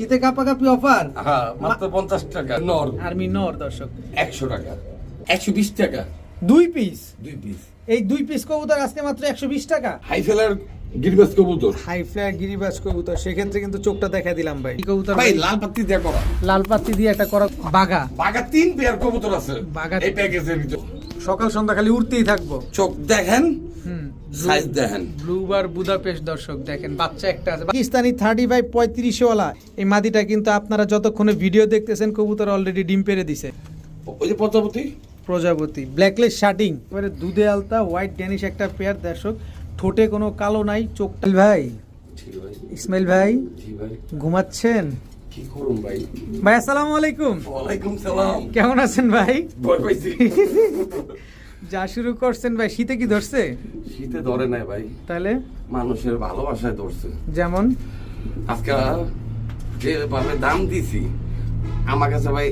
শীতে কাপাকাপি অফার? হ্যাঁ মাত্র পঞ্চাশ টাকা। নর। আর্মি নর দর্শক। একশো টাকা। একশো বিশ টাকা। দুই পিস? দুই পিস। এই দুই পিস কবুতর আজকে মাত্র একশো বিশ টাকা? হাই ফেলার গিরিবাস কবুতর। হাই ফ্লায়ার গিরিবাজ কবুতর। সেক্ষেত্রে কিন্তু চোখটা দেখা দিলাম ভাই। কবুতর ভাই লাল পাত্তি দিয়ে করা। লাল পাত্তি দিয়ে একটা করা বাঘা। বাঘা তিন পেয়ার কবুতর আছে। বাঘা- এই প্যাকেজের ভিতর। সকাল সন্ধ্যা খালি উঠতেই থাকব। চোখ দেখেন। সাইজ দেখেন ব্লুবার বুদাপেস্ট দর্শক দেখেন বাচ্চা একটা আছে। পাকিস্তানি থার্টি ফাইভ পঁয়ত্রিশে ওয়ালা এই মাদিটা কিন্তু আপনারা যতক্ষণে ভিডিও দেখতেছেন কবুতর অলরেডি ডিম পেরে দিছে। ওই যে প্রজাপতি? প্রজাপতি ব্ল্যাকলেস শার্টিং এবারে দুধে আলতা হোয়াইট ড্যানিশ একটা পেয়ার দর্শক। ঠোঁটে কোনো কালো নাই চোখটা ভাই ইসমাইল ভাই ঘুমাচ্ছেন? কি ভাই? ভাই আসসালামু আলাইকুম। ওয়ালাইকুম সালাম। কেমন আছেন ভাই? ভয় পাইছি। যা শুরু করছেন ভাই শীতে কি ধরছে? শীতে ধরে নাই ভাই। তাহলে? মানুষের ভালোবাসায় ধরছে। যেমন? আজকে যেভাবে দাম দিছি আমার কাছে ভাই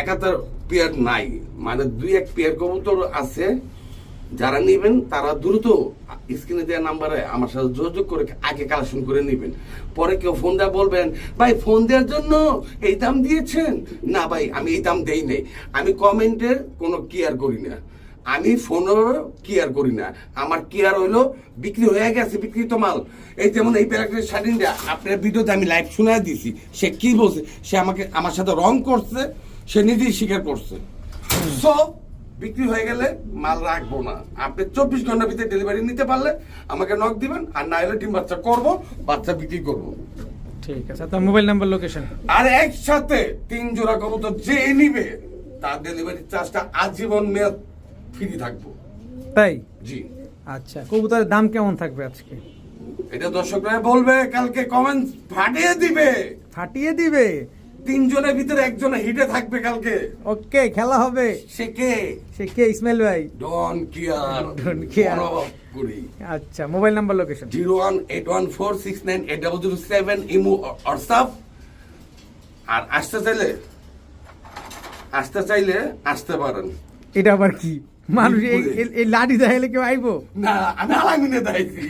একাত্তর পেয়ার নাই। মানে দুই এক পেয়ার কবুতর আছে যারা নেবেন, তারা দ্রুত স্ক্রিনে দেওয়া নাম্বারে আমার সাথে যোগাযোগ করে আগে কালেকশন করে নেবেন। পরে কেউ ফোন দেওয়া বলবেন, ভাই ফোন দেওয়ার জন্য এই দাম দিয়েছেন? না ভাই, আমি এই দাম দেই নাই। আমি কমেন্টের কোনো কেয়ার করি না। আমি ফোনের কেয়ার করি না। আমার কেয়ার হইল, বিক্রি হয়ে গেছে, বিক্রিত মাল। এই যেমন এই প্যারাগ্রাফের শাড়িটা আপনার ভিডিওতে আমি লাইভ শোনায় দিছি। সে কি বলছে? সে আমাকে, আমার সাথে রং করছে, সে নিজেই স্বীকার করছে। সো বিক্রি হয়ে গেলে মাল রাখব না। আপনি চব্বিশ ঘণ্টার ভিতরে ডেলিভারি নিতে পারলে আমাকে নক দিবেন আর না হলে ডিম বাচ্চা করব বাচ্চা বিক্রি করব। ঠিক আছে আপনার মোবাইল নাম্বার লোকেশন আর একসাথে তিন জোড়া কবুতর যে নিবে তার ডেলিভারি চার্জটা আজীবন মেয়াদ ফ্রি থাকব। তাই? জি। আচ্ছা কবুতরের দাম কেমন থাকবে আজকে? এটা দর্শকরা বলবে কালকে কমেন্ট ফাটিয়ে দিবে। ফাটিয়ে দিবে? তিনজনের ভিতরে একজন হিটে থাকবে কালকে। ওকে খেলা হবে। সে কে? সে কে? ইসমাইল ভাই। ডন কিয়ার। ডন কিয়ার। আচ্ছা mobile number location zero one eight one four six nine eight double zero seven imo WhatsApp. আর আসতে চাইলে আসতে চাইলে আসতে পারেন। এটা আবার কি? মানুষ এই লাঠি দেখাইলে কেউ আইবো? না আমি আলামিনে দেখাইছি।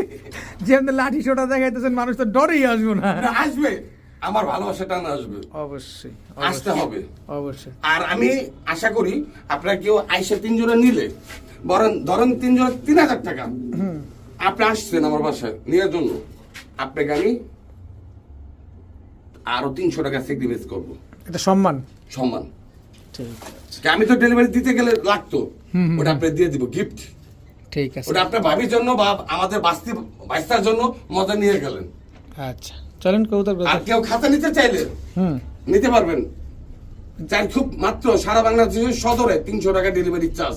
যে লাঠি ছোটা দেখাইতেছেন মানুষ তো ডরেই আসব না, আসবে। আমার ভালোবাসা টান আসবে। অবশ্যই আসতে হবে। অবশ্যই। আর আমি আশা করি আপনারা কেউ আইসা তিনজনে নিলে বরং ধরেন তিনজন তিন হাজার টাকা। আপনি আসছেন আমার বাসায় নেওয়ার জন্য আপনাকে আমি আরও তিনশো টাকা স্যাক্রিফাইস করব। এটা সম্মান? সম্মান। ঠিক আমি তো ডেলিভারি দিতে গেলে লাগতো ওটা আপনি দিয়ে দিব গিফট ঠিক আছে। ওটা আপনার ভাবির জন্য বা আমাদের বাস্তি বাস্তার জন্য মজা নিয়ে গেলেন। আচ্ছা। চলেন কবুতর আর কেউ খাতা নিতে চাইলে হুম। নিতে পারবেন। চাই খুব মাত্র সারা বাংলাদেশের সদরে তিনশো টাকা ডেলিভারি চার্জ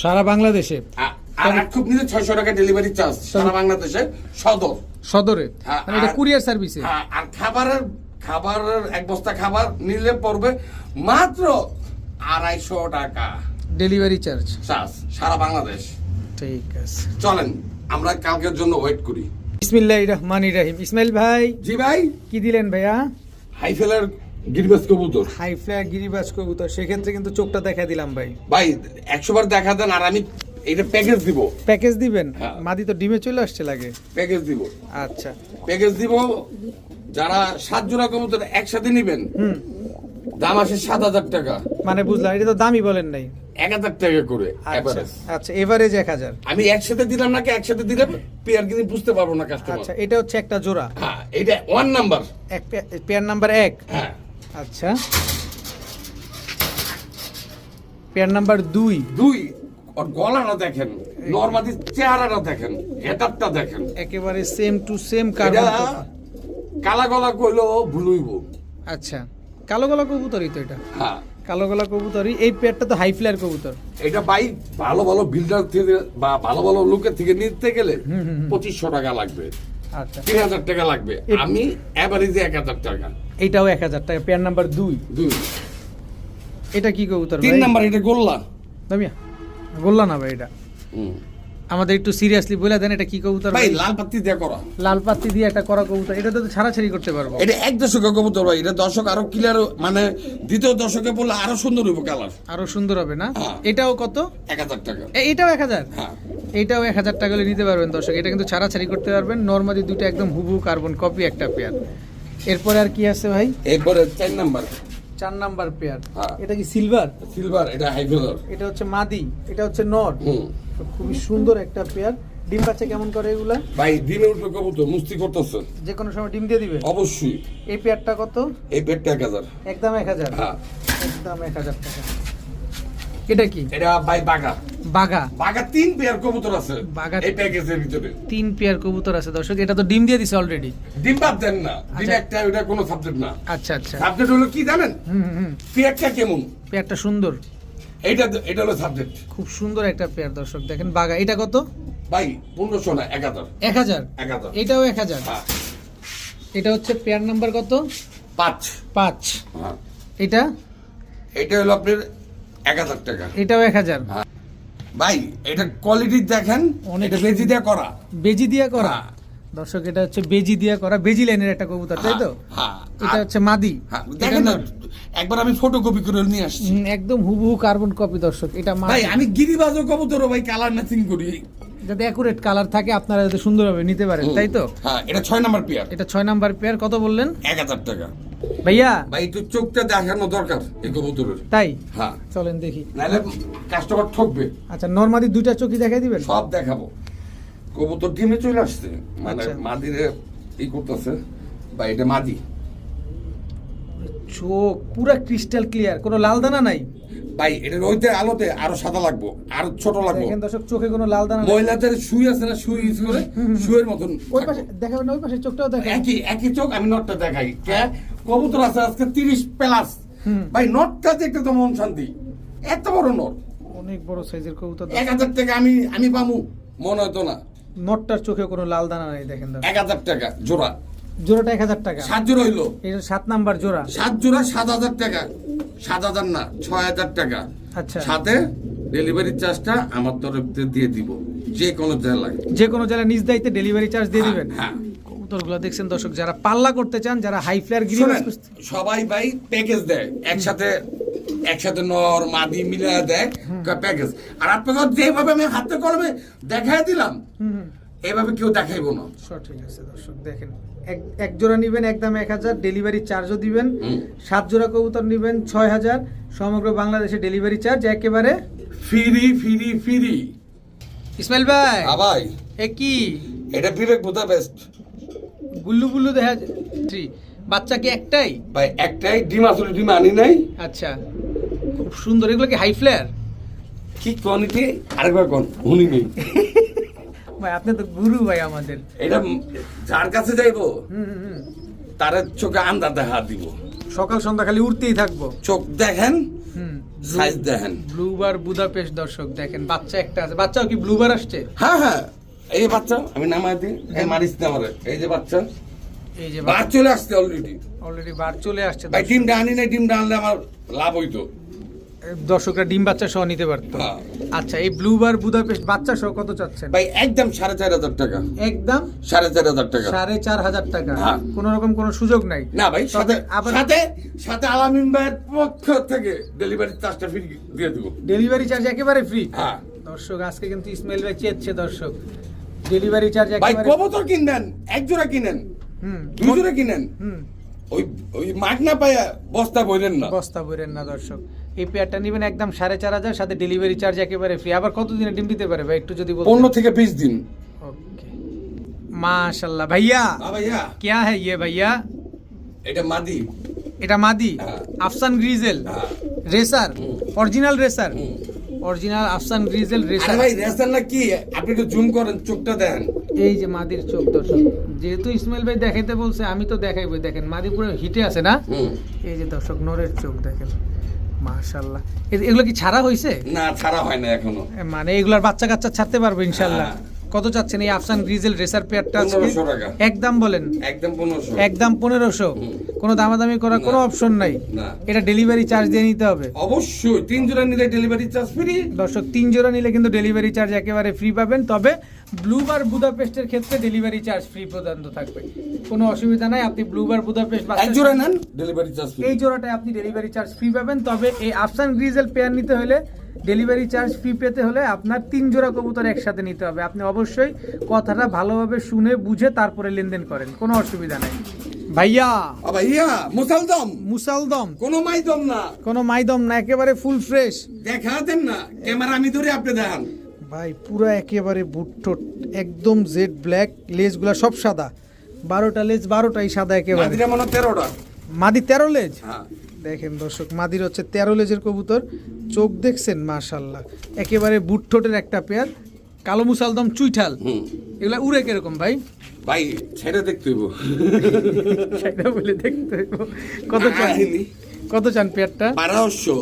সারা বাংলাদেশে? আর এক খুব নিলে ছয়শো টাকা ডেলিভারি চার্জ সারা বাংলাদেশে সদর। সদরে? হ্যাঁ, এটা কুরিয়ার সার্ভিসে? হ্যাঁ, আর খাবারের খাবারের এক বস্তা খাবার নিলে পড়বে মাত্র আড়াইশো টাকা। ডেলিভারি চার্জ চার্জ সারা বাংলাদেশ। ঠিক আছে। চলেন আমরা কালকের জন্য ওয়েট করি। বিসমিল্লাহ রহমান রাহিম। ইসমাইল ভাই জি ভাই। কি দিলেন ভাইয়া? হাইফেলার গিরিবাস কবুতর। হাই ফ্লায়ার গিরিবাজ কবুতর সেক্ষেত্রে কিন্তু চোখটা দেখা দিলাম ভাই। ভাই একশো বার দেখা দেন আর আমি এটা প্যাকেজ দিব। প্যাকেজ দিবেন? হ্যাঁ। মাদি তো ডিমে চলে আসছে লাগে। প্যাকেজ দিব। আচ্ছা। প্যাকেজ দিব যারা সাত জোড়া কবুতর একসাথে নিবেন দাম আসে সাত হাজার টাকা। মানে বুঝলাম এটা তো দামই বলেন নাই। এক হাজার টাকা করে আচ্ছা average। আচ্ছা এভারেজ এক হাজার। আমি একসাথে দিলাম নাকি একসাথে দিলে পেয়ার কিন্তু বুঝতে পারব না কাস্টমার আচ্ছা এটা হচ্ছে একটা জোড়া। হ্যাঁ এটা ওয়ান নাম্বার এক পেয়ার নাম্বার এক? হ্যাঁ। আচ্ছা। পেয়ার নাম্বার দুই? দুই ওর গলাটা দেখেন নর্মালি চেহারাটা দেখেন হেটারটা দেখেন। একেবারে সেম টু সেম কার্বন কালা গলা কইলো ভুলইব আচ্ছা কালো গলা কবুতরই তো এটা। হ্যাঁ। কালো গলা কবুতর এই পেয়ারটা তো হাই ফ্লায়ার কবুতর। এটা বাইক ভালো ভালো বিল্ডার থেকে বা ভালো ভালো লোকের থেকে নিতে গেলে পঁচিশশো টাকা লাগবে। আচ্ছা। তিন হাজার টাকা লাগবে। আমি অ্যাভারেজে এক হাজার টাকা। এটাও এক হাজার টাকা। পেয়ার নাম্বার দুই। দুই। এটা কি কবুতর তিন নাম্বার এটা গোল্লা। দামিয়া বললা না ভাই এটা। হুম। আমাদের একটু সিরিয়াসলি বলে দেন এটা কি কবুতর ভাই? লাল পাত্তি দিয়ে করা। লাল পাত্তি দিয়ে একটা করা কবুতর এটা তো ছাড়াছাড়ি করতে পারব। এটা এক দশকে কবুতর ভাই এটা দর্শক আরও ক্লিয়ার মানে দ্বিতীয় দশকে বললে আরও সুন্দর হবে কালার আরও সুন্দর হবে না? হ্যাঁ। এটাও কত? এক হাজার টাকা। এ- এটাও এক হাজার? হ্যাঁ। এইটাও এক হাজার টাকা হলে নিতে পারবেন দর্শক এটা কিন্তু ছাড়াছাড়ি করতে পারবেন। নর্মালি দুটো একদম হুবু কার্বন কপি একটা পেয়ার এরপরে আর কি আছে ভাই? এরপরে চার নাম্বার। চার নাম্বার পেয়ার হ্যাঁ। এটা কি সিলভার সিলভার এটা হাইফেলার এটা হচ্ছে মাদি এটা হচ্ছে নর। হুম। খুবই সুন্দর একটা পেয়ার। ডিম বাচ্চা কেমন করে এগুলা? ভাই দিনে উঠবে কবুতর মুস্তি করতেছে। যে কোনো সময় ডিম দিয়ে দিবে? অবশ্যই। এই পেয়ারটা কত? এই পেটটা এক হাজার। একদম এক হাজার? হ্যাঁ। একদম এক হাজার টাকা। এটা কি? এটা ভাই বাগা। বাঘা বাগা তিন পেয়ার কবুতর আছে। বাঘা- এই প্যাকেজের ভিতরে। তিন পেয়ার কবুতর আছে দর্শক। এটা তো ডিম দিয়ে দিছে অলরেডি ডিম বাদ দেন না। ডিম আচ্ছা। একটা ওটা কোনো সাবজেক্ট না। আচ্ছা আচ্ছা। সাবজেক্ট হলো কি জানেন? হুম, হুম। পেয়ারটা কেমন? পেয়ারটা সুন্দর। এইটা এটা হলো সাবজেক্ট খুব সুন্দর একটা পেয়ার দর্শক। দেখেন বাঘা এটা কত? ভাই পনেরোশো না এক হাজার। এক হাজার? এক হাজার। এটাও এক হাজার? হ্যাঁ। এটা হচ্ছে পেয়ার নাম্বার কত? পাঁচ। পাঁচ। হ্যাঁ। এটা? এটা হলো আপনার এক হাজার টাকা। এটাও এক হাজার। হ্যাঁ। ভাই এটা কোয়ালিটি দেখেন অনেক এটা বেজি দিয়ে করা। বেজি দিয়া করা। দর্শক এটা হচ্ছে বেজি দিয়ে করা বেজি লাইনের একটা কবুতর তাই তো? হ্যাঁ এটা হচ্ছে মাদি। হ্যাঁ, দেখেন একবার আমি ফটোকপি করে নিয়ে আসছি। একদম হুবহু কার্বন কপি দর্শক এটা ভাই আমি গিরিবাজ কবুতরও ভাই কালার ম্যাচিং করি। যাতে অ্যাকুরেট কালার থাকে আপনারা যাতে সুন্দরভাবে নিতে পারেন তাই তো? হ্যাঁ এটা ছয় নাম্বার পেয়ার এটা ছয় নাম্বার পেয়ার কত বললেন? এক হাজার টাকা। ভাইয়া। ভাই তো চোখটা দেখানো দরকার এই কবুতরের। তাই? হ্যাঁ। চলেন দেখি। নাহলে কাস্টমার ঠকবে। আচ্ছা নর্মাদি দুইটা চোখই দেখাই দিবেন? সব দেখাবো। কবুতর ডিমে চলে আসছে। মানে আচ্ছা। মাদিরে ই করতেছে বা এটা মাদি। চোখ পুরা ক্রিস্টাল ক্লিয়ার কোনো লাল দানা নাই? ভাই এটা রইতে আলোতে আরও সাদা লাগবো আরও ছোট লাগবো। দেখেন দর্শক চোখে কোনো লাল দানা মহিলাদের শুই আছে না শুই ইউজ করে শুয়ের মতন ওই পাশে দেখাবেন ওই পাশে চোখটাও দেখেন একই একই চোখ আমি নটটা দেখাই। কে? কবুতর আছে আজকে তিরিশ প্লাস ভাই নটটা দেখতে তো মন শান্তি। এত বড় নট অনেক বড় সাইজের কবুতর এক হাজার টাকা আমি আমি পামু মনে হতো না। নটটার চোখে কোনো লাল দানা নাই দেখেন। এক হাজার টাকা জোড়া। জোড়াটা এক হাজার টাকা। সাত জোড়া হইল। এটা সাত নাম্বার জোড়া। সাত জোড়া সাত হাজার টাকা। সাত হাজার না ছয় হাজার টাকা। আচ্ছা। সাথে ডেলিভারি চার্জটা আমার তরফ থেকে দিয়ে দিব। যে কোনো জেলায়। যে কোনো জেলায় নিজ দায়িত্বে ডেলিভারি চার্জ দিয়ে দিবেন? হ্যাঁ। কবুতরগুলো দেখছেন দর্শক যারা পাল্লা করতে চান যারা হাই ফ্লায়ার গিরি শোনেন, সবাই ভাই প্যাকেজ দেয়। একসাথে একসাথে নর মাদি মিলে দেয় প্যাকেজ আর আপনাদের যেভাবে আমি হাতে কলমে দেখাই দিলাম এভাবে কেউ দেখাইবো না। সঠিক আছে দর্শক দেখেন এক জোড়া নিবেন একদম এক হাজার ডেলিভারি চার্জও দিবেন সাত জোড়া কবুতর নিবেন ছয় হাজার সমগ্র বাংলাদেশে ডেলিভারি চার্জ একেবারে ফ্রি ফ্রি ফ্রি ইসমাইল ভাই ভাই। এ কি? এটা বিবেক বোধা বেস্ট গুল্লু গুল্লু দেখা যায়। বাচ্চা কি একটাই? ভাই একটাই ডিম আসলে ডিম আনি নাই। আচ্ছা খুব সুন্দর এগুলো কি হাই ফ্লেয়ার কি কোয়ালিটি আরেকবার কোন শুনি নেই। ভাই আপনি তো গুরু ভাই আমাদের। এটা যার কাছে যাইবো হুম হুম, হুম। তার চোখে আন্দা দেখা দিব। সকাল সন্ধ্যা খালি উঠতেই থাকব। চোখ দেখেন হুম। সাইজ দেখেন। ব্লুবার বুদাপেস্ট দর্শক দেখেন বাচ্চা একটা আছে। বাচ্চাও কি ব্লুবার আসছে? হ্যাঁ হ্যাঁ। এই বাচ্চা আমি নামাই দিই এই মারিস না আমারে। এই যে বাচ্চা এই যে বাদ চলে আসছে অলরেডি অলরেডি বার চলে আসছে ভাই ডিমটা আনি নাই ডিমটা আনলে আমার লাভ হইতো। দর্শকরা ডিম বাচ্চা সহ নিতে পারতো। হ্যাঁ। আচ্ছা এই ব্লুবার বুদাপেস্ট বাচ্চা সহ কত চাচ্ছেন? ভাই একদম সাড়ে চার হাজার টাকা। একদম? সাড়ে চার হাজার টাকা। সাড়ে চার হাজার টাকা। হ্যাঁ। কোন রকম কোনো সুযোগ নাই। না ভাই সাথে সাথে সাথে আলামিন ভাইয়ের পক্ষ থেকে ডেলিভারি চার্জটা ফ্রি দিয়ে দেবো। ডেলিভারি চার্জ একেবারে ফ্রি হ্যাঁ। দর্শক আজকে কিন্তু ইসমাইল ভাই চেয়েছে দর্শক। ডেলিভারি চার্জ ভাই একেবারে কবুতর কিনেন এক জোড়া কিনেন হুম দুই জোড়া কিনেন হুম ওই ওই মাগ না পাইয়া বস্তা বইলেন না বস্তা বইরেন না দর্শক এই পেয়ারটা নেবেন একদম সাড়ে চার হাজার সাথে ডেলিভারি চার্জ একেবারে ফ্রি আবার কতদিনে ডিম দিতে পারে ভাই একটু যদি বলতেন পনেরো থেকে বিশ দিন ओके माशाल्लाह भैया হ্যাঁ ভাইয়া क्या है ये भैया এটা মাদি এটা মাদি হ্যাঁ। আফসান গ্রিজেল হ্যাঁ। রেসার হুম। অরিজিনাল রেসার হুম। অরিজিনাল আফসান গ্রিজেল রেসার ভাই রেসার না কি? আপনি একটু জুম করেন চোখটা দেন এই যে মাদির চোখ দর্শক যেহেতু ইসমাইল ভাই দেখাইতে বলছে আমি তো দেখাইবো দেখেন মাদি পুরো হিটে আছে না? এই যে দর্শক নরের চোখ দেখেন। মাশাল্লাহ এগুলো কি ছাড়া হয়েছে না ছাড়া হয় না এখনও। মানে এগুলার বাচ্চা কাচ্চা ছাড়তে পারবে ইনশাল্লাহ হ্যাঁ, কত চাচ্ছেন এই আফসান গ্রিজেল রেসার পেয়ারটা আজকে? একদম বলেন। একদম পনেরোশো। একদম পনেরোশো। কোনো দামাদামি করার কোনো অপশন নাই। এটা ডেলিভারি চার্জ দিয়ে নিতে হবে। অবশ্যই। তিন জোড়া নিলে ডেলিভারি চার্জ ফ্রি দর্শক তিন জোড়া নিলে কিন্তু ডেলিভারি চার্জ একেবারে ফ্রি পাবেন। তবে ব্লুবার বুদাপেস্টের ক্ষেত্রে ডেলিভারি চার্জ ফ্রি প্রদান থাকবে। কোনো অসুবিধা নাই। আপনি ব্লুবার বুদাপেস্ট এক জোড়া নেন ডেলিভারি চার্জ এই জোড়াটায় আপনি ডেলিভারি চার্জ ফ্রি পাবেন। তবে এই আফসান গ্রিজেল পেয়ার নিতে হলে ডেলিভারি চার্জ ফ্রি পেতে হলে আপনার তিন জোড়া কবুতর একসাথে নিতে হবে। আপনি অবশ্যই কথাটা ভালোভাবে শুনে বুঝে তারপরে লেনদেন করেন। কোনো অসুবিধা নাই। ভাইয়া! আবার ইয়া মুসালদম। মুসালদম। কোনো মাইদম না। কোনো মাইদম না একেবারে ফুল ফ্রেশ দেখা দেন না ক্যামেরা আমি ধরে আপনি দেখান। ভাই পুরো একেবারে বুটটোট একদম জেড ব্ল্যাক লেজগুলা সব সাদা। বারোটা লেজ বারোটাই সাদা একেবারে। মাদিরা মনে তেরোটা। মাদি তেরো লেজ? হ্যাঁ। দেখেন দর্শক মাদির হচ্ছে তেরো লেজের কবুতর চোখ দেখছেন মাশাল্লাহ। একেবারে বুটঠোটের একটা পেয়ার কালো মুসালদম চুইঠাল। এগুলা উড়ে কীরকম ভাই? ভাই ছেড়ে দেখতে হইব। সেটা বলে দেখতে হইব। কত চান? কত চান পেয়ারটা? বারোশো।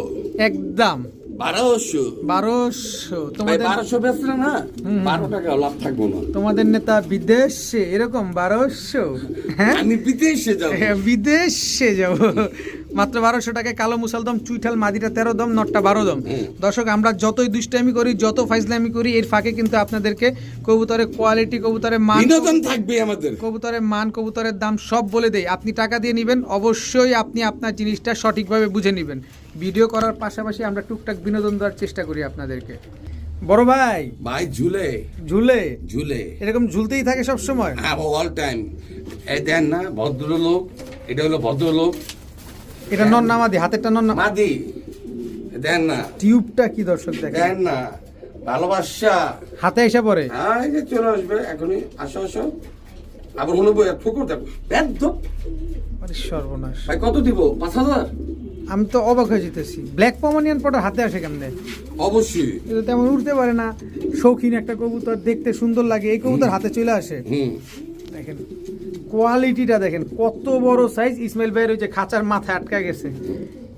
একদম। বারোশো। বারোশো। তোমাদের বারোশো বেচলে না বারো টাকা লাভ থাকব না। তোমাদের নেতা বিদেশে এরকম বারোশো হ্যাঁ? আমি বিদেশে যাব। হ্যাঁ, বিদেশে যাব। মাত্র বারোশো টাকায় কালো মুসালদম চুইঠাল মাদিটা তেরো দম নটটা বারো দম। দর্শক আমরা যতই দুষ্টামি করি যত ফাইজলামি করি এর ফাঁকে কিন্তু আপনাদেরকে কবুতরের কোয়ালিটি কবুতরের মান থাকবে আমাদের। কবুতরের মান কবুতরের দাম সব বলে দেয় আপনি টাকা দিয়ে নেবেন অবশ্যই আপনি আপনার জিনিসটা সঠিকভাবে বুঝে নেবেন। ভিডিও করার পাশাপাশি আমরা টুকটাক বিনোদন দেওয়ার চেষ্টা করি আপনাদেরকে। বড় ভাই ভাই ঝুলে। ঝুলে? ঝুলে। এরকম ঝুলতেই থাকে সব সময় হ্যাঁ অল টাইম এই দেন না ভদ্রলোক এটা হলো ভদ্রলোক। এটা নন নামাদি হাতেরটা নন নামা মাদি দেন না। টিউবটা কি দর্শক দেখেন? দেন না। ভালোবাসা। হাতে এসে পড়ে। হ্যাঁ এই যে চলে আসবে এখনই। আসো আসো। আবার মনে বই ঠুকুর দেখো। একদম আরে সর্বনাশ। ভাই কত দিব? পাঁচ হাজার? আমি তো অবাক হয়ে যেতেছি। ব্ল্যাক পমানিয়ান পটার হাতে আসে কেমনে? অবশ্যই। এটা তেমন উঠতে পারে না। শৌখিন একটা কবুতর দেখতে সুন্দর লাগে। এই কবুতর হাতে চলে আসে। হুম। দেখেন। কোয়ালিটিটা দেখেন কত বড় সাইজ ইসমাইল ভাইয়ের ওই যে খাঁচার মাথায় আটকা গেছে।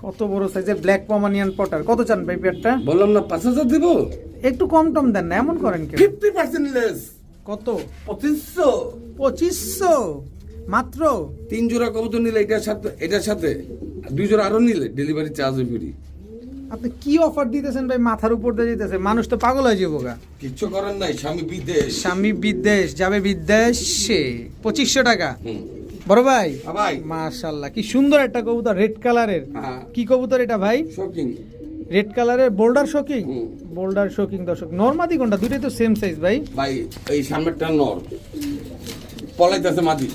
কত বড় সাইজের ব্ল্যাক পমানিয়ান পটার কত চান ভাই পেয়ারটা বললাম না পাঁচ হাজার দিব? একটু কম টম দেন না এমন করেন কেন ফিফটি পার্সেন্ট লেস কত? পঁচিশশো। পঁচিশশো? মাত্র? তিন জোড়া কবুতর নিলে এটার সাথে এটার সাথে। দুই জোড়া আরও নিলে ডেলিভারি চার্জ ফ্রি আপনি কি অফার দিতেছেন ভাই? মাথার উপর দিয়ে দিতেছে। মানুষ তো পাগল হয়ে যাব গা। কিচ্ছু করার নাই স্বামী বিদেশ। স্বামী বিদেশ যাবে বিদেশে। পঁচিশশো টাকা। বড় ভাই? ভাই। মাশাল্লাহ কি সুন্দর একটা কবুতর রেড কালারের। হ্যাঁ। কি কবুতর এটা ভাই? শৌখিন রেড কালারের বোল্ডার শোকিং। বোল্ডার শোকিং দর্শক। নর্মাদি কোনটা? দুটোই তো সেম সাইজ ভাই। ভাই এই সামনেরটা নর। পলাইতেছে মাদি।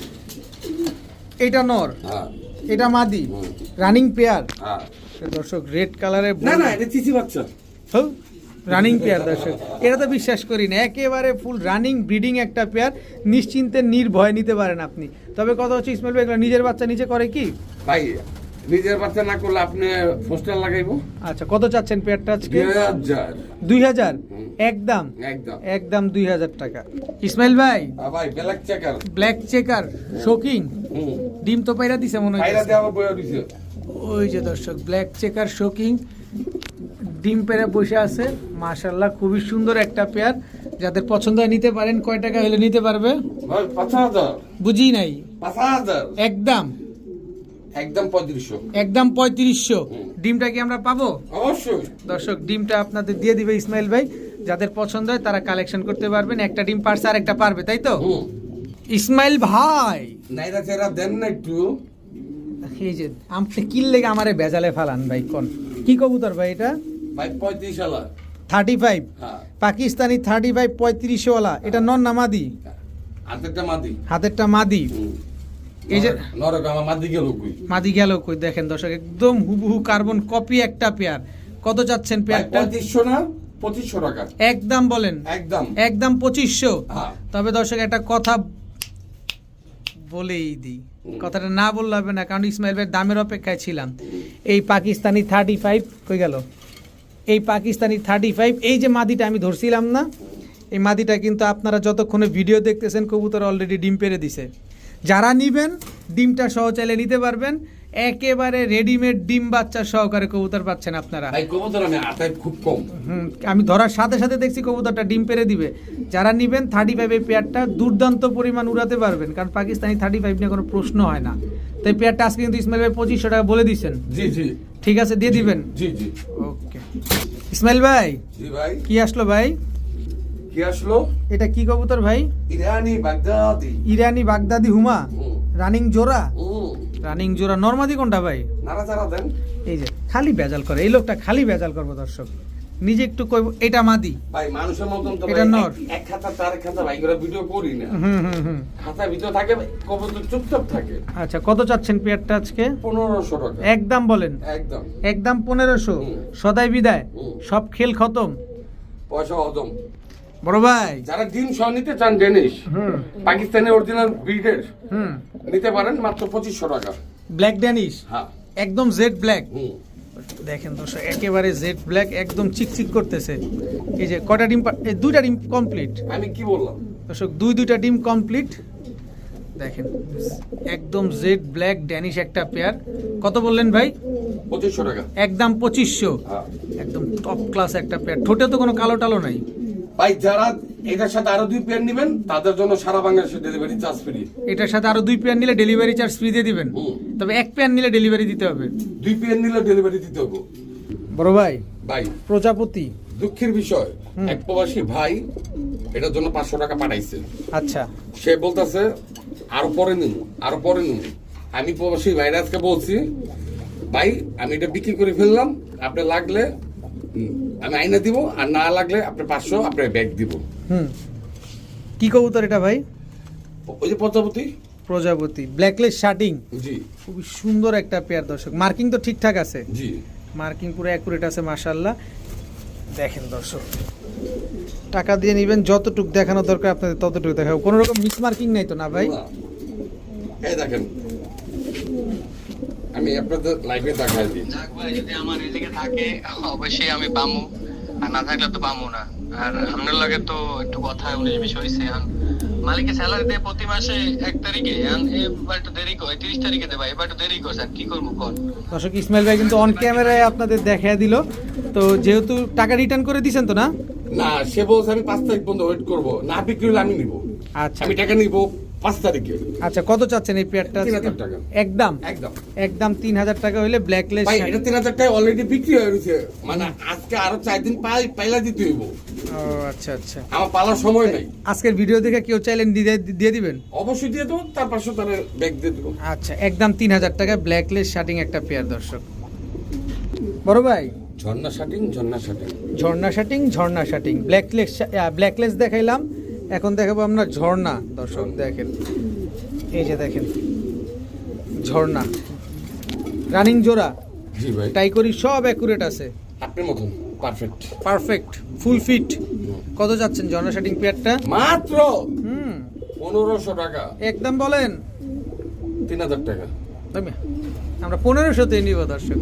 এটা নর? হ্যাঁ। এটা মাদি? রানিং পেয়ার হ্যাঁ। দর্শক রেড কালারের না না এটা চিচি বাচ্চা। রানিং পেয়ার দর্শক। এটা তো বিশ্বাস করি না। একেবারে ফুল রানিং ব্রিডিং একটা পেয়ার নিশ্চিন্তে নির্ভয় নিতে পারেন আপনি। তবে কথা হচ্ছে ইসমাইল ভাই নিজের বাচ্চা নিজে করে কি? ভাই নিজের বাচ্চা না করলে আপনি পোস্টার লাগাইবো। আচ্ছা কত চাচ্ছেন পেয়ারটা আজকে? দুই হাজার। দুই হাজার? হুম। একদম? একদম। একদম দুই হাজার টাকা। ইসমাইল ভাই? ভাই black checker black checker shocking ডিম তো পাইরা দিছে মনে হয়। দিয়ে আবার বইয়া দিছে ওই যে দর্শক ব্ল্যাক চেকার শোকিং ডিম পেরে বসে আছে। মাশাল্লাহ খুবই সুন্দর একটা পেয়ার। যাদের পছন্দ হয় নিতে পারেন কয় টাকা হলে নিতে পারবে? বুঝি নাই। একদম। একদম পঁয়ত্রিশশো। একদম পঁয়ত্রিশশো। ডিমটা কি আমরা পাবো? অবশ্যই। দর্শক ডিমটা আপনাদের দিয়ে দিবে ইসমাইল ভাই। যাদের পছন্দ হয় তারা কালেকশন করতে পারবেন। একটা ডিম পারছে আর একটা পারবে তাই তো? ইসমাইল ভাই। নাইরা চেরা দেন না একটু। এই যে আপনি কিনলে আমারে বেজালে ফালান ভাই কোন? কি কবুতর ভাই এটা? ভাই পঁয়ত্রিশ হাজার থার্টি ফাইভ হ্যাঁ। পাকিস্তানি থার্টি ফাইভ পঁয়ত্রিশওয়ালা এটা নন না মাদি? হাতেরটা মাদি। হাতেরটা মাদি। এই যে মাদি গেল কই? মাদি গেল কই? দেখেন দর্শক একদম হুবহু কার্বন কপি একটা পেয়ার কত চাচ্ছেন পেয়ারটা পঁয়ত্রিশশো না? পঁচিশশো টাকা। একদম বলেন। একদম। একদম পঁচিশশো। হ্যাঁ। তবে দর্শক একটা কথা বলেই দিই। কথাটা না বললে হবে না, কারণ ইসমাইল ভাইয়ের দামের অপেক্ষায় ছিলাম। এই পাকিস্তানি থার্টি ফাইভ কই গেল? এই পাকিস্তানি থার্টি ফাইভ এই যে মাদিটা আমি ধরছিলাম না, এই মাদিটা কিন্তু আপনারা যতক্ষণে ভিডিও দেখতেছেন, কবুতর অলরেডি ডিম পেরে দিছে। যারা নিবেন, ডিমটা সহ চাইলে নিতে পারবেন। একেবারে রেডিমেড ডিম বাচ্চা সহকারে কবুতর পাচ্ছেন আপনারা। ভাই কবুতর আমি আটাই খুব কম। হুম, আমি ধরার সাথে সাথে দেখছি কবুতরটা ডিম পেরে দিবে। যারা নিবেন থার্টি ফাইভ এই পেয়ারটা দুর্দান্ত পরিমাণ উড়াতে পারবেন কারণ পাকিস্তানি থার্টি ফাইভ নিয়ে কোনো প্রশ্ন হয় না। তো এই পেয়ারটা আজকে কিন্তু ইসমাইল ভাই পঁচিশশো টাকা বলে দিচ্ছেন জি জি। ঠিক আছে দিয়ে দিবেন? জি জি। ওকে ইসমাইল ভাই জি ভাই। কি আসলো ভাই? কি আসলো? এটা কি কবুতর ভাই? ইরানি বাগদাদি। ইরানি বাগদাদি হুম, রানিং জোড়া? রানিং জোড়া নর্মাদি কোনটা ভাই? দেন। এই যে খালি বেজাল করে। এই লোকটা খালি বেজাল করব দর্শক। নিজে একটু কইব এটা মাদি? ভাই মানুষের মতন তো এটা নর। এক- খাতা তার খাতা ভাই করে ভিডিও করি না। হুম হুম হুম। খাতার ভিতর থাকে কবুতর চুপচাপ থাকে। আচ্ছা কত চাচ্ছেন পেয়ারটা আজকে? পনেরোশো টাকা। একদম বলেন। একদম। একদম পনেরোশো। হুম। সদাই বিদায়। সব খেল খতম। পয়সা হজম। বড় ভাই। যারা ডিম সহ নিতে চান ডেনিশ হুম। পাকিস্তানের অরিজিনাল ব্রিডের হুম। নিতে পারেন মাত্র পঁচিশশো টাকা। ব্ল্যাক ড্যানিশ একদম জেড ব্ল্যাক দেখেন দর্শক একেবারে জেড ব্ল্যাক একদম চিকচিক করতেছে। এই যে কটা ডিম এই দুইটা ডিম কমপ্লিট আমি কি বললাম? দর্শক দুই দুইটা ডিম কমপ্লিট দেখেন একদম জেড ব্ল্যাক ড্যানিশ একটা পেয়ার কত বললেন ভাই? পঁচিশশো টাকা। একদম পঁচিশশো। হ্যাঁ। একদম টপ ক্লাস একটা পেয়ার ঠোঁটে তো কোনো কালো টালো নাই। ভাই যারা এটার সাথে আরও দুই পেয়ার নেবেন তাদের জন্য সারা বাংলাদেশে ডেলিভারি চার্জ ফ্রি এটার সাথে আরও দুই পেয়ার নিলে ডেলিভারি চার্জ ফ্রি দিয়ে দিবেন। তবে এক পেয়ার নিলে ডেলিভারি দিতে হবে। দুই পেয়ার নিলে ডেলিভারি দিতে হবে। বড় ভাই ভাই প্রজাপতি। দুঃখের বিষয় এক প্রবাসী ভাই এটার জন্য পাঁচশো টাকা পাঠাইছে। আচ্ছা। সে বলতেছে আরও পরে নিন আরও পরে নিন। আমি প্রবাসী ভাইরা আজকে বলছি ভাই আমি এটা বিক্রি করে ফেললাম আপনার লাগলে হুম, আমি আইনা দিব আর না লাগলে আপনি পাঁচশো আপনার ব্যাগ দিব। হুম। কি কবুতর এটা ভাই? ওই যে প্রজাপতি। প্রজাপতি। ব্ল্যাকলেস শার্টিং জি। খুবই সুন্দর একটা পেয়ার দর্শক। মার্কিং তো ঠিকঠাক আছে? জি। মার্কিং পুরো অ্যাকুরেট আছে মাশাল্লাহ দেখেন দর্শক। টাকা দিয়ে নেবেন যতটুক দেখানো দরকার আপনাদের ততটুকু দেখাবো। কোনো রকম মিস মার্কিং নাই তো না ভাই? এই দেখেন আমি আপনাদের লাইভে দেখাই দিই। যদি আমার এদিকে থাকে অবশ্যই আমি পামু। আর না থাকলে তো পামু না। আর আপনার লগে তো একটু কথা উনিশ বিশ হয়েছে মালিকের স্যালারি দেয় প্রতি মাসে এক তারিখে এখন এবার একটু দেরি করে তিরিশ তারিখে দেবা এবার একটু দেরি করছে আর কি করব কর দর্শক ইসমাইল ভাই কিন্তু অন ক্যামেরায় আপনাদের দেখা দিল। তো যেহেতু টাকা রিটার্ন করে দিয়েছেন তো না? না সে বলছে আমি পাঁচ তারিখ পর্যন্ত ওয়েট করব। না বিক্রি হলে আমি নিব। আচ্ছা। আমি টাকা নিব পাঁচ তারিখে। আচ্ছা কত চাচ্ছেন এই পেয়ারটা টাকা। একদম? একদম। একদম তিন হাজার টাকা হইলে ব্ল্যাকলেস ভাই এটা তিন হাজার টাকা অলরেডি বিক্রি হয়ে গেছে। মানে আজকে আরও চার দিন পাই পাইলা দিতে হইব। ও আচ্ছা আচ্ছা। আমার পালার সময় নাই। আজকের ভিডিও দেখে কেউ চাইলে দিয়ে দিয়ে দিবেন? অবশ্যই দিয়ে দেবো তার পাঁচশো তার ব্যাগ দিয়ে দেবো। আচ্ছা একদম তিন হাজার টাকা ব্ল্যাকলেস শার্টিং একটা পেয়ার দর্শক। বড় ভাই। ঝর্ণা শাটিং ঝর্ণা শাটিং ঝর্ণা শার্টিং ঝর্ণা শার্টিং ব্ল্যাকলেস ব্ল্যাকলেস দেখাইলাম। এখন দেখাবো আমরা ঝর্ণা। দর্শক দেখেন। এই যে দেখেন ঝর্ণা। রানিং জোড়া। জি ভাই। টাই করি সব অ্যাকুরেট আছে। আপনার মতন পারফেক্ট পারফেক্ট ফুল ফিট কত যাচ্ছেন ঝর্ণা শার্টিং পেয়ারটা মাত্র হুম। পনেরোশো টাকা। একদম বলেন। তিন হাজার টাকা। আমরা পনেরোশোতে নিব দর্শক।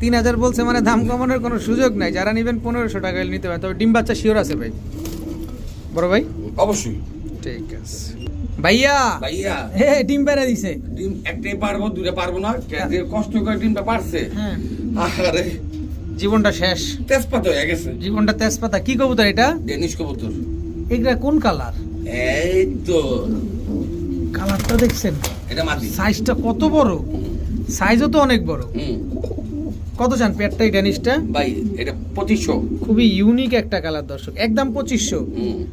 তিন হাজার বলছে মানে দাম কমানোর কোনো সুযোগ নাই। যারা নেবেন পনেরোশো টাকা নিতে পারেন। তবে ডিম বাচ্চা শিওর আছে ভাই। বড় ভাই? অবশ্যই। ঠিক আছে। ভাইয়া ভাইয়া। হে ডিম পেরে দিছে। ডিম একটাই পারব দুটা পারব না। যে কষ্ট করে ডিমটা পারছে। হ্যাঁ। আরে জীবনটা শেষ। তেজপাত হয়ে গেছে। জীবনটা তেজপাতা। কি কবুতর এটা? ডেনিশ কবুতর। এগুলা কোন কালার? এই তো। কালারটা দেখছেন? এটা মাটি। সাইজটা কত বড়? সাইজও তো অনেক বড়। হুম। কত চান পেয়ারটা এই ড্যানিশটা? ভাই এটা পঁচিশশো। খুবই ইউনিক একটা কালার দর্শক। একদম পঁচিশশো।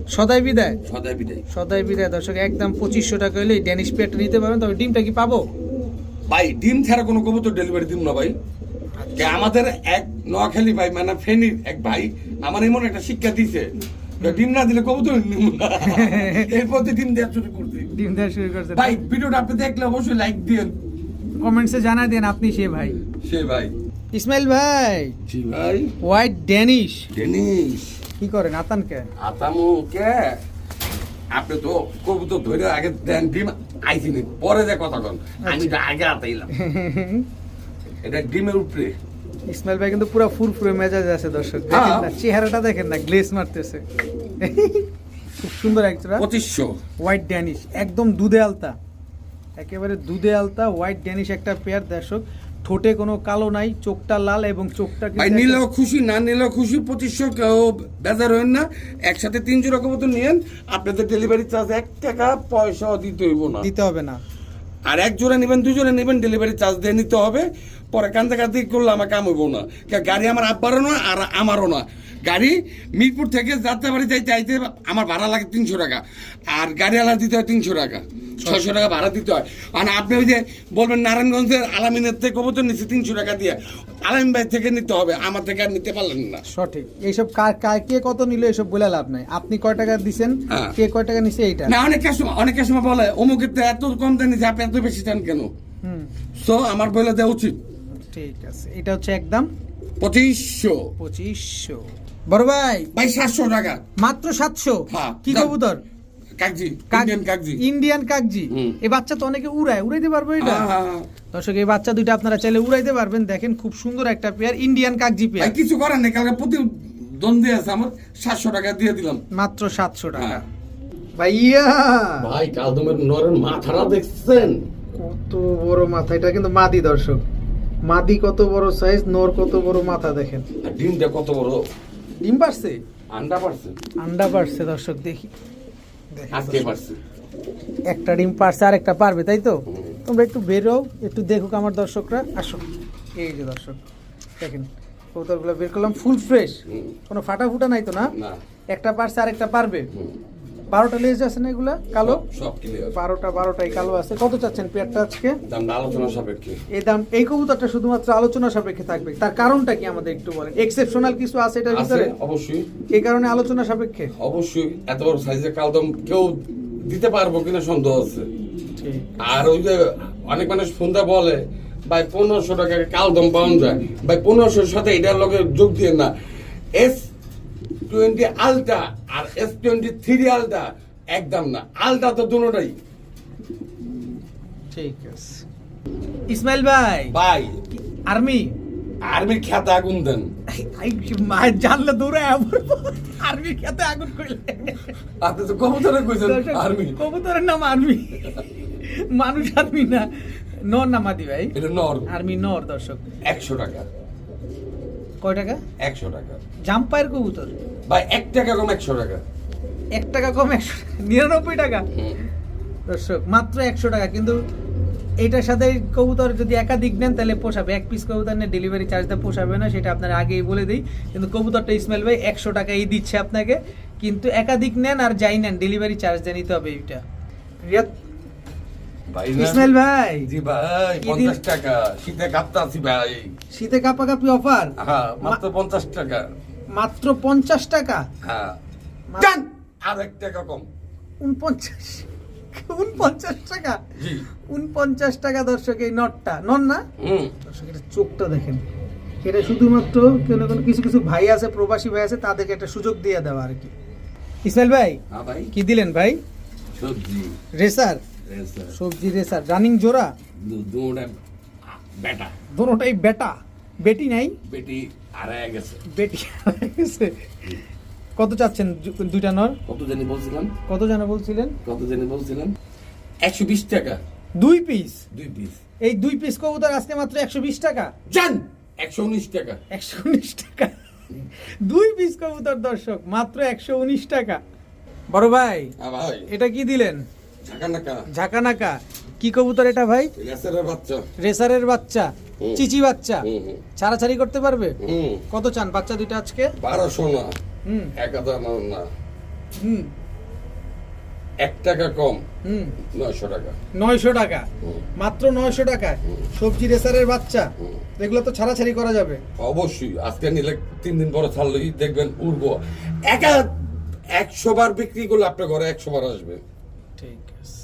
সদাই বিদায়। সদাই বিদায়। সদাই বিদায় দর্শক একদম পঁচিশশো টাকা হলে এই ড্যানিশ পেয়ারটা নিতে পারবেন। তবে ডিমটা কি পাবো? ভাই ডিম ছাড়া কোনো কবুতর ডেলিভারি দিব না ভাই। কে আমাদের এক নোয়াখালী ভাই মানে ফেনীর এক ভাই আমার এমন একটা শিক্ষা দিছে ডিম না দিলে কবুতর নিব না। এই পথে ডিম দেওয়া শুরু করতে ডিম দেওয়া শুরু করছে। ভাই ভিডিওটা আপনি দেখলে অবশ্যই লাইক দিন কমেন্টসে জানা দেন আপনি সে ভাই। সে ভাই। ইসমাইল ভাই। জি ভাই। হোয়াইট ড্যানিশ ডেনিস কি করেন আতানকে? আতামু কে আপনি তো কবুতর ধরে আগে দেন ডিম আইসিনি পরে যে কথা কন আমি তো আগে আতাইলাম। এটা ডিমের উপরে। ইসমাইল ভাই কিন্তু পুরো ফুরফুরে মেজাজ আছে দর্শক। দেখেন হ্যাঁ। না চেহারাটা দেখেন না গ্লেস মারতেছে। খুব সুন্দর একটা পঁচিশশো। হোয়াইট ড্যানিশ একদম দুধে আলতা। একেবারে দুধে আলতা হোয়াইট ড্যানিশ একটা পেয়ার দর্শক। ঠোঁটে কোনো কালো নাই চোখটা লাল এবং চোখটা ভাই নিলেও খুশি না নিলেও খুশি পঁচিশশো কেউ বেজার হইন না। একসাথে তিন জোড়া কবুতর নিয়েন আপনাদের ডেলিভারি চার্জ এক টাকা পয়সাও দিতে হইব না। দিতে হবে না। আর এক জোড়া নেবেন দুই জোড়া নেবেন ডেলিভারি চার্জ দিয়ে নিতে হবে। পরে কান্দা কান্দি করলে আমার কাম হইব না। গাড়ি আমার আব্বারও না আর আমারও না গাড়ি মিরপুর থেকে যাত্রাবাড়ি যাইতে আইতে আমার ভাড়া লাগে তিনশো টাকা আর গাড়ি আলা দিতে হয় তিনশো টাকা। ছয়শো টাকা ভাড়া দিতে হয়। মানে আপনি ওই যে বলবেন নারায়ণগঞ্জের আলামিনের থেকে কবুতর নিচ্ছে তিনশো টাকা দিয়ে। আলামিন ভাই থেকে নিতে হবে আমার থেকে আর নিতে পারলেন না। সঠিক। এইসব কার কার কে কত নিল এসব বলে লাভ নাই। আপনি কয় টাকা দিছেন? হ্যাঁ। কে কয় টাকা নিছে এইটা? না অনেক সময় অনেক সময় বলে অমুকের তো এত কম দেন যে আপনি এত বেশি চান কেন? সো আমার বলে দেওয়া উচিত। ঠিক আছে। এটা হচ্ছে একদম পঁচিশশো। পঁচিশশো। বড় ভাই। ভাই সাতশো টাকা। মাত্র সাতশো? হ্যাঁ, কি। কবুতর? কাকজি ইন্ডিয়ান কাকজি। ইন্ডিয়ান কাকজি। এই বাচ্চা তো অনেকে উড়ায় উড়াইতে পারব এটা? হ্যাঁ, হ্যাঁ, হ্যাঁ। দর্শক এই বাচ্চা দুইটা আপনারা চাইলে উড়াইতে পারবেন। দেখেন খুব সুন্দর একটা পেয়ার ইন্ডিয়ান কাকজি পেয়ার কিছু করার নেই কালকে প্রতি দ্বন্দ্বে আছে আমার সাতশো টাকা দিয়ে দিলাম। মাত্র সাতশো টাকা। ভাইয়া! ভাই কালদমের নরের মাথাটা দেখছেন? কত বড় মাথা এটা কিন্তু মাদি দর্শক। মাদি কত বড় সাইজ নর কত বড় মাথা দেখেন। ডিমটা কত বড়? ডিম পারছে আন্ডা পারছে আন্ডা পারছে দর্শক দেখি। দেখেন আজকে। একটা ডিম পারছে আর একটা পারবে তাই তো? তোমরা একটু বেরো একটু দেখুক আমার দর্শকরা। আসো। এই যে দর্শক দেখেন কবুতরগুলো বের করলাম ফুল ফ্রেশ কোনো ফাটা ফুটা নাই তো না? একটা পারছে আর একটা পারবে। বারোটা লেজ আছে না এগুলা? কালো? সব ক্লিয়ার বারোটা বারোটাই কালো আছে। কত চাচ্ছেন পেয়ারটা আজকে? দামটা আলোচনা সাপেক্ষে। এই দাম এই কবুতরটা শুধুমাত্র আলোচনা সাপেক্ষে থাকবে। তার কারণটা কি আমাদের একটু বলেন? এক্সেপশনাল কিছু আছে এটার ভিতরে? অবশ্যই। এই কারণে আলোচনা সাপেক্ষে? অবশ্যই। এত বড় সাইজের কালদম কেউ দিতে পারব কিনা সন্দেহ আছে। ঠিক। আর ওই যে অনেক মানুষ ফোনটা বলে ভাই পনেরোশো টাকা কালদম পাওয়া যায়। ভাই পনেরোশোর সাথে এটার লগে যোগ দিয়ে না। এস টোয়েন্টি আলটা আর এস টোয়েন্টি থ্রি আলটা একদম না। আলটা তো দুটোটাই। ঠিক আছে। ইসমাইল ভাই। ভাই। আর্মি? আর্মির খ্যাত আগুন দেন। মায়ের জানলে দৌড়ে আর্মির খেতে আগুন করলে আপনি তো কবুতরে কইছেন আর্মি। কবুতরের নাম আর্মি। মানুষ আর্মি না। নর নামাদি ভাই। এটা নর। আর্মি নর দর্শক। একশো টাকা। কয় টাকা? একশো টাকা। জাম্পায়ের কবুতর? ভাই এক টাকা কম একশো টাকা। এক টাকা কম একশো নিরানব্বই টাকা? দর্শক মাত্র একশো টাকা। কিন্তু এইটার সাথে কবুতর যদি একাধিক নেন তাহলে পোষাবে। এক পিস কবুতর নিয়ে ডেলিভারি চার্জটা পোষাবে না সেটা আপনার আগেই বলে দিই। কিন্তু কবুতরটা ইসমাইল ভাই একশো টাকাই দিচ্ছে আপনাকে। কিন্তু একাধিক নেন আর যাই নেন ডেলিভারি চার্জ দিয়ে নিতে হবে এইটা। না? ইসমাইল ভাই। জি ভাই? পঞ্চাশ টাকা। শীতে কাঁপতে আছি ভাই। শীতে কাপাকাপি অফার? হ্যাঁ মাত্র পঞ্চাশ টাকা। মাত্র পঞ্চাশ টাকা? হ্যাঁ। আর এক টাকা কম। উনপঞ্চাশ। উনপঞ্চাশ টাকা? জি। উনপঞ্চাশ টাকা দর্শক এই নটটা। নন না? দর্শক এটা চোখটা দেখেন। এটা শুধুমাত্র কোনো কোনো কিছু কিছু ভাই আছে প্রবাসী ভাই আছে তাদেরকে একটা সুযোগ দিয়ে দেওয়া আর কি। ইসমাইল ভাই হ্যাঁ ভাই। কি দিলেন ভাই? রেসার, সবজি রেসার রানিং জোড়া? দুটা বেটা। দোনোটাই বেটা। বেটি নাই? বেটি হারায় গেছে। বেটি গেছে। কত চাচ্ছেন দুইটা নর? কত জানি বলছিলাম। কত জানা বলছিলেন? কত জানি বলছিলাম। একশো বিশ টাকা। দুই পিস? দুই পিস। এই দুই পিস কবুতর আজকে মাত্র একশো বিশ টাকা। জান! একশো উনিশ টাকা। একশো উনিশ টাকা। দুই পিস কবুতর দর্শক মাত্র একশো উনিশ টাকা। বড় ভাই হ্যাঁ এটা কি দিলেন? ঝাঁকানাকা। কি কবুতর এটা ভাই? রেসারের বাচ্চা। রেসারের বাচ্চা। চিচি বাচ্চা। ছাড়াছাড়ি করতে পারবে? কত চান বাচ্চা দুইটা আজকে? বারোশো না। হুম। এক হাজার না, না। হুম। এক টাকা কম। হুম। নয়শো টাকা। নয়শো টাকা। মাত্র নয়শো টাকা সবজি রেসারের বাচ্চা। এগুলো তো ছাড়াছাড়ি করা যাবে। অবশ্যই। আজকে নিলে তিন দিন পরে ছাড়লেই দেখবেন উড়বো। একা একশো বার বিক্রি করলে আপনার ঘরে একশো বার আসবে। ঠিক আছে